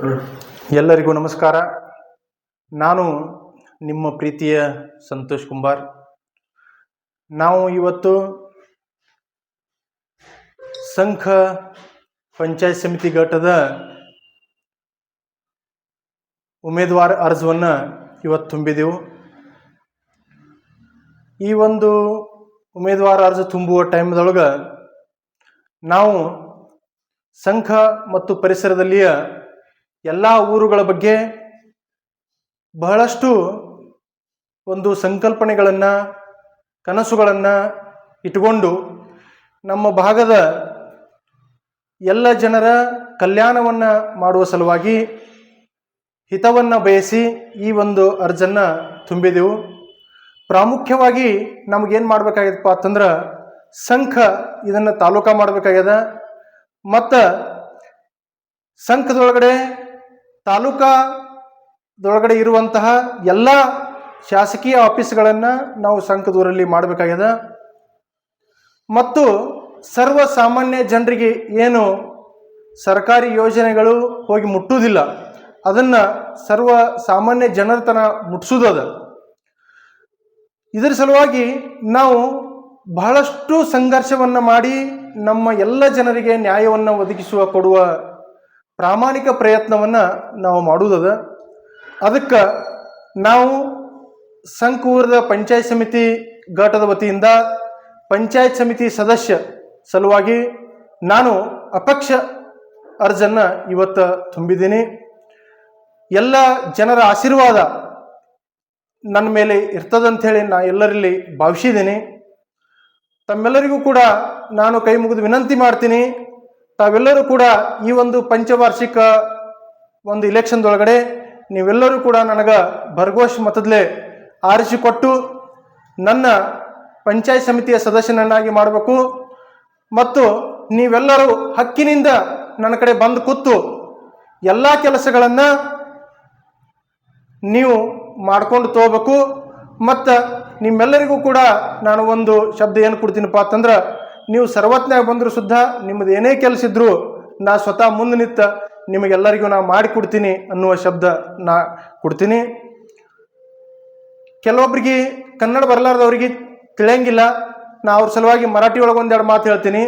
ಎಲ್ಲರಿಗೂ ನಮಸ್ಕಾರ. ನಾನು ನಿಮ್ಮ ಪ್ರೀತಿಯ ಸಂತೋಷ್ ಕುಮಾರ್ ನಾವು ಇವತ್ತು ಸಂಘ ಪಂಚಾಯತ್ ಸಮಿತಿ ಘಟದ ಉಮೇದುವಾರ ಅರ್ಜವನ್ನು ಇವತ್ತು ತುಂಬಿದೆವು. ಈ ಒಂದು ಉಮೇದುವಾರ ಅರ್ಜಿ ತುಂಬುವ ಟೈಮ್ದೊಳಗೆ ನಾವು ಸಂಘ ಮತ್ತು ಪರಿಸರದಲ್ಲಿಯ ಎಲ್ಲ ಊರುಗಳ ಬಗ್ಗೆ ಬಹಳಷ್ಟು ಒಂದು ಸಂಕಲ್ಪನೆಗಳನ್ನು, ಕನಸುಗಳನ್ನು ಇಟ್ಟುಕೊಂಡು ನಮ್ಮ ಭಾಗದ ಎಲ್ಲ ಜನರ ಕಲ್ಯಾಣವನ್ನು ಮಾಡುವ ಸಲುವಾಗಿ ಹಿತವನ್ನು ಬಯಸಿ ಈ ಒಂದು ಅರ್ಜನ್ನು ತುಂಬಿದೆವು. ಪ್ರಾಮುಖ್ಯವಾಗಿ ನಮಗೇನು ಮಾಡಬೇಕಾಗ್ಯದಪ್ಪ ಅಂತಂದ್ರೆ ಸಂಖ ಇದನ್ನು ತಾಲೂಕಾ ಮಾಡಬೇಕಾಗ್ಯದ. ಮತ್ತು ಸಂಘದೊಳಗಡೆ ತಾಲೂಕಾದೊಳಗಡೆ ಇರುವಂತಹ ಎಲ್ಲ ಶಾಸಕೀಯ ಆಫೀಸ್ಗಳನ್ನು ನಾವು ಸಂಕದೂರಲ್ಲಿ ಮಾಡಬೇಕಾಗಿದೆ ಮತ್ತು ಸರ್ವ ಸಾಮಾನ್ಯ ಜನರಿಗೆ ಏನು ಸರ್ಕಾರಿ ಯೋಜನೆಗಳು ಹೋಗಿ ಮುಟ್ಟುವುದಿಲ್ಲ, ಅದನ್ನು ಸರ್ವ ಸಾಮಾನ್ಯ ಜನರ ತನ ಮುಟ್ಟಿಸೋದದ ಇದರ ಸಲುವಾಗಿ ನಾವು ಬಹಳಷ್ಟು ಸಂಘರ್ಷವನ್ನು ಮಾಡಿ ನಮ್ಮ ಎಲ್ಲ ಜನರಿಗೆ ನ್ಯಾಯವನ್ನು ಒದಗಿಸುವ, ಕೊಡುವ ಪ್ರಾಮಾಣಿಕ ಪ್ರಯತ್ನವನ್ನು ನಾವು ಮಾಡುವುದದ. ಅದಕ್ಕೆ ನಾವು ಸಂಕೂರದ ಪಂಚಾಯತ್ ಸಮಿತಿ ಘಟದ ವತಿಯಿಂದ ಪಂಚಾಯತ್ ಸಮಿತಿ ಸದಸ್ಯ ಸಲುವಾಗಿ ನಾನು ಅಪಕ್ಷ ಅರ್ಜನ್ನ ಇವತ್ತು ತುಂಬಿದ್ದೀನಿ. ಎಲ್ಲ ಜನರ ಆಶೀರ್ವಾದ ನನ್ನ ಮೇಲೆ ಇರ್ತದಂಥೇಳಿ ನಾ ಎಲ್ಲರಲ್ಲಿ ಭಾವಿಸಿದ್ದೀನಿ. ತಮ್ಮೆಲ್ಲರಿಗೂ ಕೂಡ ನಾನು ಕೈ ಮುಗಿದು ವಿನಂತಿ ಮಾಡ್ತೀನಿ. ತಾವೆಲ್ಲರೂ ಕೂಡ ಈ ಒಂದು ಪಂಚವಾರ್ಷಿಕ ಒಂದು ಇಲೆಕ್ಷನ್ದೊಳಗಡೆ ನೀವೆಲ್ಲರೂ ಕೂಡ ನನಗೆ ಭರಘೋಷ ಮತದಲ್ಲೇ ಆರಿಸಿಕೊಟ್ಟು ನನ್ನ ಪಂಚಾಯತ್ ಸಮಿತಿಯ ಸದಸ್ಯನನ್ನಾಗಿ ಮಾಡಬೇಕು. ಮತ್ತು ನೀವೆಲ್ಲರೂ ಹಕ್ಕಿನಿಂದ ನನ್ನ ಕಡೆ ಬಂದು ಕೂತು ಎಲ್ಲ ಕೆಲಸಗಳನ್ನು ನೀವು ಮಾಡ್ಕೊಂಡು ತಗೋಬೇಕು. ಮತ್ತು ನಿಮ್ಮೆಲ್ಲರಿಗೂ ಕೂಡ ನಾನು ಒಂದು ಶಬ್ದ ಏನು ಕೊಡ್ತೀನಪ್ಪ ಅಂತಂದ್ರೆ ನೀವು ಸರ್ವಜ್ಞಾಗ ಬಂದರೂ ಸುದ್ದ ನಿಮ್ಮದು ಏನೇ ಕೆಲಸ ಇದ್ರೂ ನಾ ಸ್ವತಃ ಮುಂದೆ ನಿಂತ ನಿಮಗೆಲ್ಲರಿಗೂ ನಾ ಮಾಡಿಕೊಡ್ತೀನಿ ಅನ್ನುವ ಶಬ್ದ ನಾ ಕೊಡ್ತೀನಿ. ಕೆಲವೊಬ್ಬರಿಗೆ ಕನ್ನಡ ಬರಲಾರ್ದವ್ರಿಗೆ ತಿಳಿಯಂಗಿಲ್ಲ. ನಾ ಅವ್ರ ಸಲುವಾಗಿ ಮರಾಠಿ ಒಳಗೆ ಒಂದೆರಡು ಮಾತು ಹೇಳ್ತೀನಿ.